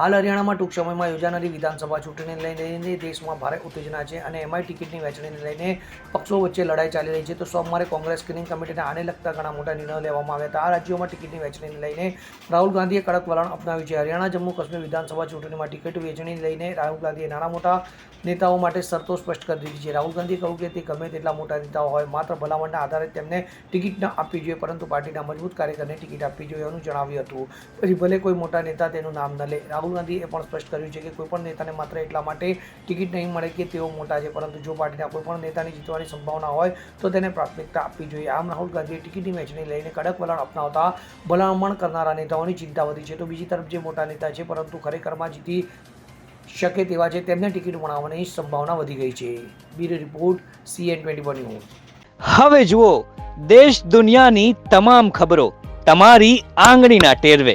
હાલ હરિયાણામાં ટૂંક સમયમાં યોજાનારી વિધાનસભા ચૂંટણીને લઈને દેશમાં ભારે ઉત્તેજના છે અને એમાંય ટિકિટની વહેંચણીને લઈને પક્ષો વચ્ચે લડાઈ ચાલી રહી છે. તો સોમવારે કોંગ્રેસ સ્ક્રીનિંગ કમિટીને આને લગતા ઘણા મોટા નિર્ણયો લેવામાં આવ્યા હતા. આ રાજ્યોમાં ટિકિટની વહેંચણીને લઈને રાહુલ ગાંધીએ કડક વલણ અપનાવ્યું છે. હરિયાણા, જમ્મુ, કાશ્મીર વિધાનસભા ચૂંટણીમાં ટિકિટ વહેંચણીને લઈને રાહુલ ગાંધીએ નાના મોટા નેતાઓ માટે શરતો સ્પષ્ટ કરી દીધી છે. રાહુલ ગાંધીએ કહ્યું કે તે ગમે તેટલા મોટા નેતાઓ હોય, માત્ર ભલામણના આધારે તેમને ટિકિટ ન આપવી જોઈએ, પરંતુ પાર્ટીના મજબૂત કાર્યકરને ટિકિટ આપવી જોઈએ એનું જણાવ્યું હતું. પછી ભલે કોઈ મોટા નેતા તેનું નામ ન લે, રાહુલ ગાંધીએ પણ સ્પષ્ટ કર્યું છે કે કોઈપણ નેતાને માત્ર એટલા માટે ટિકિટ નહીં મળે કે તેઓ મોટા છે, પરંતુ જો પાર્ટીના કોઈપણ નેતાની જીતવાની સંભાવના હોય, તો તેને પ્રાથમિકતા આપવી જોઈએ. આમ રાહુલ ગાંધીએ ટિકિટની મેચને લઈને કડક વલણ અપનાવતા ભલામણ કરનારા નેતાઓની ચિંતા વધી છે. તો બીજી તરફ જે મોટા નેતા છે, પરંતુ ખરેખરમાં જીતી શકે તેવા છે, તેમને ટિકિટ મળવાની સંભાવના વધી ગઈ છે. Bureau report CN twenty news. હવે જુઓ, દેશ દુનિયાની તમામ ખબરો તમારી આંગળીના ટેરવે.